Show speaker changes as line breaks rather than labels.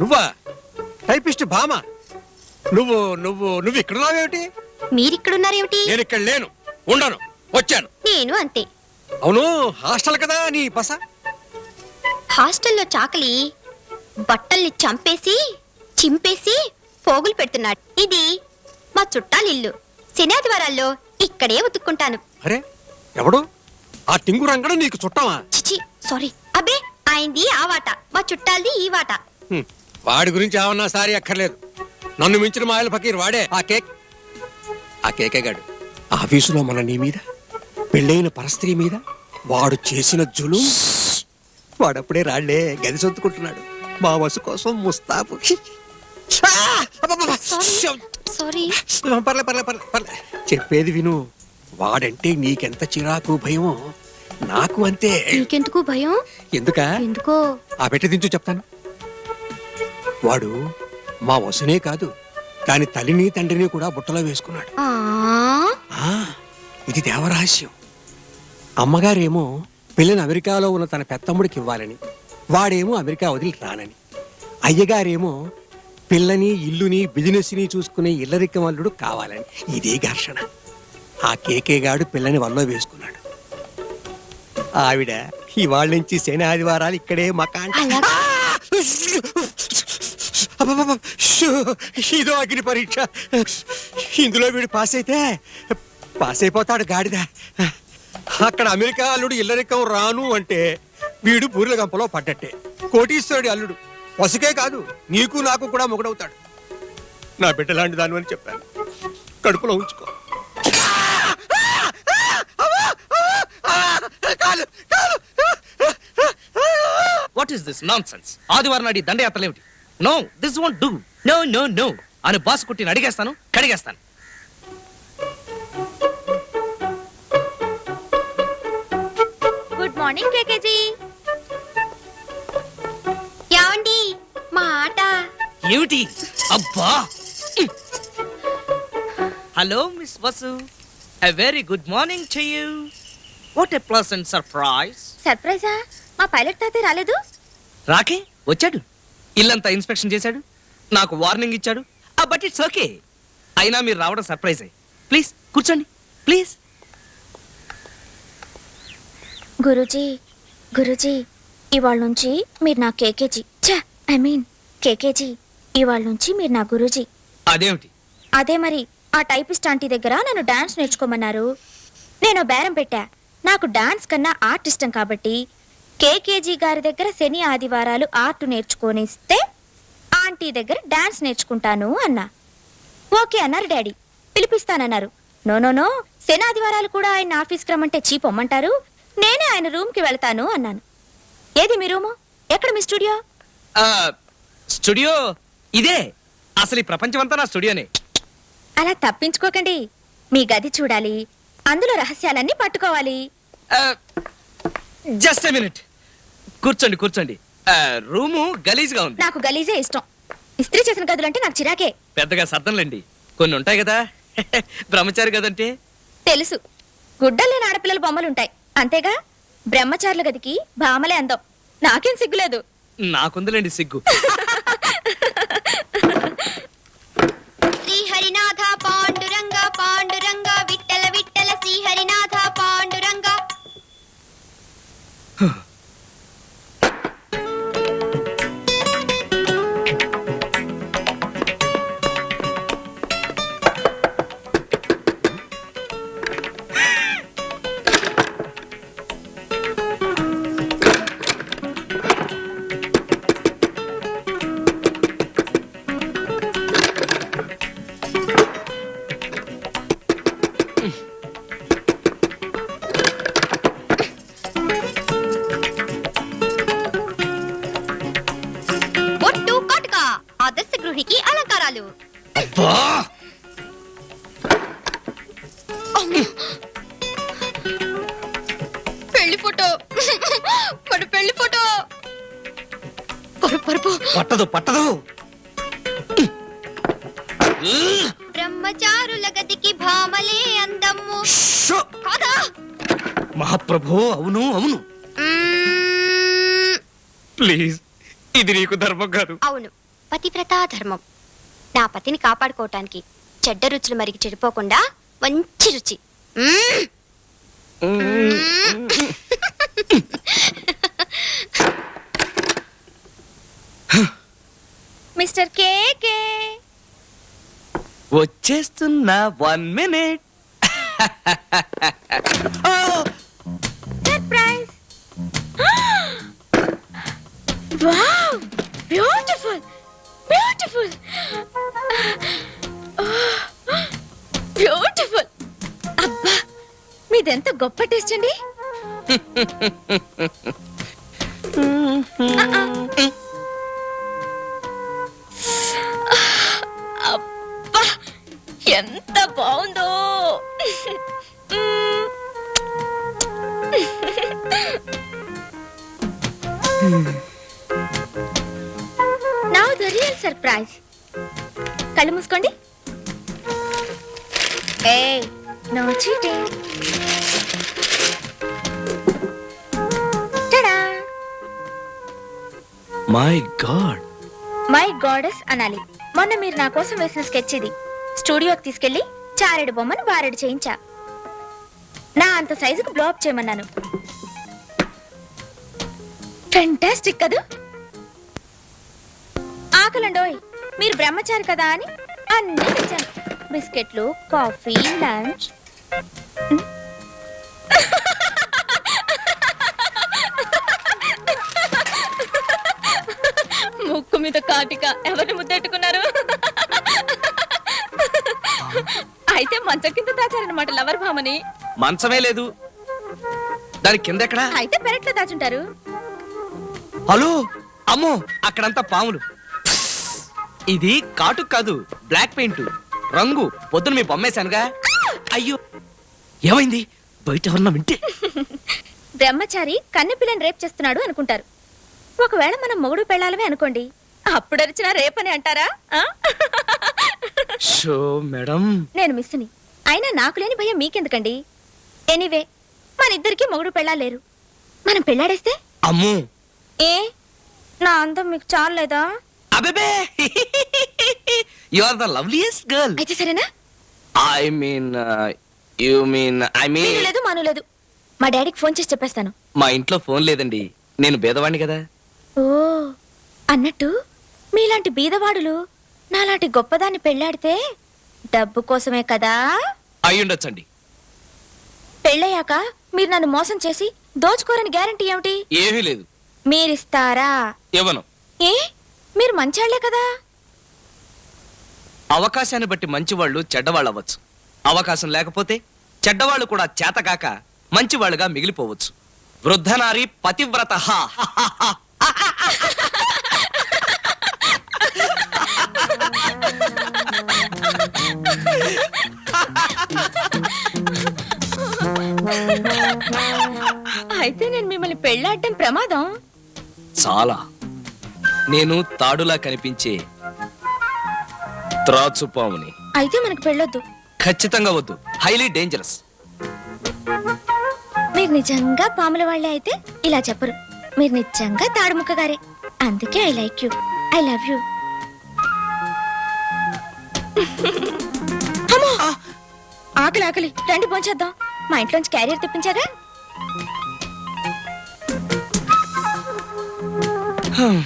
నువ్వా? టైపిస్ట్ భామ. నువ్వు నువ్వు నువ్వు ఇక్కడ ఉన్నావేమిటి
మీరిక్కడున్నారేమిటి?
నేను ఇక్కడ లేను. ఉండను. వచ్చాను.
నేను అంతే.
అవును హాస్టల్ కదా నీ బస?
హాస్టల్లో చాకలి బట్టల్ని చంపేసి చింపేసి పోగులు పెడుతున్నాడు. ఇది మా చుట్టాలిల్లు. శనాదివారాల్లో ఇక్కడే ఉతుక్కుంటాను.
అరే ఎవడు? ఆ టింగు రంగడు నీకు చుట్టమా?
చిచి సారీ. అబ్బే ఆయనది ఆ వాట. మా చుట్టాలది ఈ వాట.
వాడి గురించి ఏమన్నా సారీ అక్కర్లేదు. నన్ను మించిన మాయల ఫకీర్ వాడే ఆ కేక్. ఆ కేకే గాడు. ఆఫీసులో మన నీ మీద పెళ్ళైన పరస్త్రీ మీద వాడు చేసిన జులు. వాడప్పుడే రాళ్ళే గది సొత్తుకుంటున్నాడు మా వసు కోసం ముస్తాబు!
సారీ
పర్లే పర్లే పర్లే పర్లే. చెప్పేది విను. వాడంటే నీకెంత చిరాకు భయమో నాకు అంతే.
నీకెందుకు భయం?
ఎందుకా?
ఎందుకో?
ఆ పెట్టి దించు చెప్తాను. వాడు మా వసునే కాదు దాని తల్లిని తండ్రిని కూడా బుట్టలో వేసుకున్నాడు.
ఆ?
ఇది దేవరహస్యం. అమ్మగారేమో పిల్లని అమెరికాలో ఉన్న తన పెత్తమ్ముడికి ఇవ్వాలని వాడేమో అమెరికా వదిలి రానని. అయ్యగారేమో పిల్లని ఇల్లుని బిజినెస్ని చూసుకునే ఇల్లరికం అల్లుడు కావాలని. ఇదే ఘర్షణ. ఆ కేకే గాడు పిల్లని వల్లో వేసుకున్నాడు. ఆవిడ ఇవాళ నుంచి శని ఆదివారాలు ఇక్కడే మకాన్
అలాగా?
ఇదో అగ్ని పరీక్ష! ఇందులో వీడు పాస్ అయితే పాస్ అయిపోతాడు గాడిద. అక్కడ అమెరికా అల్లుడు ఇల్లరికం రాను అంటే వీడు బూరెల గంపలో పడ్డట్టే. కోటీశ్వరుడి అల్లుడు. పసుకే కాదు నీకు నాకు కూడా మొగుడవుతాడు. నా బిడ్డ లాంటి దాని అని చెప్పాను. కడుపులో ఉంచుకో.
What is this nonsense ఆదివారం నాడి దండయాత్రలేమిటి? No this won't do no no no అని బాస్ కుట్టిని అడిగేస్తాను కడిగేస్తాను.
గుడ్ మార్నింగ్ కేకేజీ యాండి మా ఆట.
ఏమిటి? అబ్బా! Hello miss Vasu a very good morning to you what a pleasant surprise
సర్ప్రైజా మా పైలట్ తాతే రాలేదు?
రాకే వచ్చాడు. ఇల్లంతా ఇన్స్పెక్షన్ చేశాడు నాకు వార్నింగ్ ఇచ్చాడు. But it's okay. అయినా మీరు రావడం సర్ప్రైజ్ ప్లీజ్ కూర్చోండి. ప్లీజ్.
గురూజీ గురూజీ ఇవాళ నుంచి మీరు నా కేకేజీ. ఛ ఐ మీన్ కేకేజీ. ఇవాళ నుంచి మీరు నా గురూజీ.
అదేమిటి?
అదే మరి ఆ టైపిస్ట్ ఆంటీ దగ్గర నన్ను డాన్స్ నేర్చుకోమన్నారు. నేను బేరం పెట్టా. నాకు డాన్స్ కన్నా ఆర్ట్ ఇష్టం కాబట్టి కేకేజీ గారి దగ్గర శని ఆదివారాలు ఆర్ట్ నేర్చుకొనిస్తే ఆంటీ దగ్గర డాన్స్ నేర్చుకుంటాను అన్నా. ఓకే అన్నారు డాడీ. పిలిపిస్తానన్నారు. No no no. శని ఆదివారాలు కూడా ఆయన ఆఫీస్కి రమ్మంటే చీపొమ్మంటారు. నేనే ఆయన రూమ్కి వెళ్తాను అన్నాను. ఏది మీ రూము? ఎక్కడ మీ స్టూడియో?
స్టూడియో ఇదే. అసలు ఈ ప్రపంచమంతా నా స్టూడియోనే.
అలా తప్పించుకోకండి. మీ గది చూడాలి. అందులో రహస్యాలన్నీ పట్టుకోవాలి.
Just a minute. కూర్చోండి కూర్చోండి. రూము గలీజ్గా ఉంది.
నాకు గలీజే ఇష్టం. ఇస్త్రీ చేసిన గదులంటే నాకు చిరాకే.
పెద్దగా సర్దంలేండి కొన్ని ఉంటాయి కదా. బ్రహ్మచారి కదంటే.
తెలుసు. గుడ్డలేని ఆడపిల్లల బొమ్మలుంటాయి అంతేగా? బ్రహ్మచారుల గదికి భామలే అందం. నాకేం సిగ్గులేదు.
నాకుందిలేండి సిగ్గు.
ఆదర్శ గృహికి అలంకారాలు.
అబ్బా!
పెళ్ళి ఫోటో. మన పెళ్ళి ఫోటో. పరుపు పరుపు.
పట్టదు పట్టదు.
బ్రహ్మచారుల గదికి భామలే అందము
షో!
కాదా?
మహాప్రభు అవును అవును. ప్లీజ్ ఇది నీకు ధర్మం కాదు.
అవును. పతివ్రతా ధర్మం. నా పతిని కాపాడుకోవటానికి చెడ్డ రుచులు మరిగి చెడిపోకుండా మంచి రుచి. మ్మ్.
మిస్టర్ కేకే
వచ్చేస్తున్నా వన్ మినిట్.
మీదెంత గొప్ప టేస్ట్ అండి? అబ్బా ఎంత బాగుందో. Now the real surprise. కళ్ళు మూసుకోండి. ఏ no cheating
my god
my goddess అనాలి. మొన్న మీరు నా కోసం వేసిన స్కెచ్ ఇది. స్టూడియోకి తీసుకెళ్ళి చారెడు బొమ్మను వారెడు చేయించా. నా అంత సైజుకు బ్లాక్ చేయమన్నాను. ఫెంటాస్టిక్ కదూ? ఆకలండోయ్ మీరు బ్రహ్మచారి కదా అని అన్నీ తెచ్చాను. బిస్కెట్లు కాఫీ లంచ్ మీద కాటిక ఎవరిని ముద్దెట్టుకున్నారు? అయితే మంచం కింద దాచారనమాట లవర్ భామని.
మంచమే లేదు. దాని కింద ఎక్కడా
అయితే పెరట్లో దాచుంటారు.
హలో అమ్మో అక్కడంతా పాములు. ఇది కాటుక్ కాదు బ్లాక్ పెయింట్. రంగు పొద్దున మీ బొమ్మేశానుగా. అయ్యో ఏమైంది? బయట ఎవరన్నా వింటే?
బ్రహ్మచారి కన్నెపిల్లని రేప్ చేస్తున్నాడు అనుకుంటారు. ఒకవేళ మనం మొగుడు పెళ్ళాలమే అనుకోండి అప్పుడు అరిచినా రేపని అంటారా? ఆ?
Show madam.
నేను మిస్సుని. అయినా నాకు లేని భయం మీకెందుకండి? ఎనీవే మన ఇద్దరికి మొగుడు పెళ్ళాలేరు మనం పెళ్ళాడేస్తే?
అమ్మో.
ఏ? నా అందం మీకు చాలేదా
అబేబే! You are the loveliest girl
అయితే సరేనా?
I mean you mean I
మీరు
మీన్
లేదు మాను లేదు. మా డాడీకి ఫోన్ చేసి చెప్పేస్తాను.
మా ఇంట్లో ఫోన్ లేదండి. నేను బేదవాణ్ణి కదా.
ఓ అన్నట్టు? మీలాంటి బీదవాడులు నాలాంటి గొప్పదాన్ని పెళ్ళాడితే డబ్బు కోసమే కదా?
అయ్యుండొచ్చండి.
పెళ్ళయ్యాక మీరు నన్ను మోసం చేసి దోచుకోరని గ్యారంటీ ఏమిటి?
ఏమీ లేదు.
మీరిస్తారా?
ఇవ్వను.
ఏ? మీరు మంచాళ్ళే కదా?
అవకాశాన్ని బట్టి మంచివాళ్ళు చెడ్డవాళ్ళు అవ్వచ్చు అవకాశం లేకపోతే చెడ్డవాళ్ళు కూడా చేతకాక మంచివాళ్ళుగా మిగిలిపోవచ్చు. వృద్ధనారి పతివ్రత.
అయితే నేను మిమ్మల్ని పెళ్ళాడటం ప్రమాదం.
చాలా. నేను తాడులా కనిపించే త్రాచుపాముని.
అయితే మనకు పెళ్ళొద్దు.
ఖచ్చితంగా వద్దు. హైలీ డేంజరస్
మీరు నిజంగా పాముల వాళ్ళే అయితే ఇలా చెప్పరు. మీరు నిజంగా తాడుముక్క గారే. అందుకే I like you I love you ఆకలి ఆకలి. రండి పోంచేద్దాం మా ఇంట్లోంచి క్యారియర్ తెప్పించాగా
హ్మ్.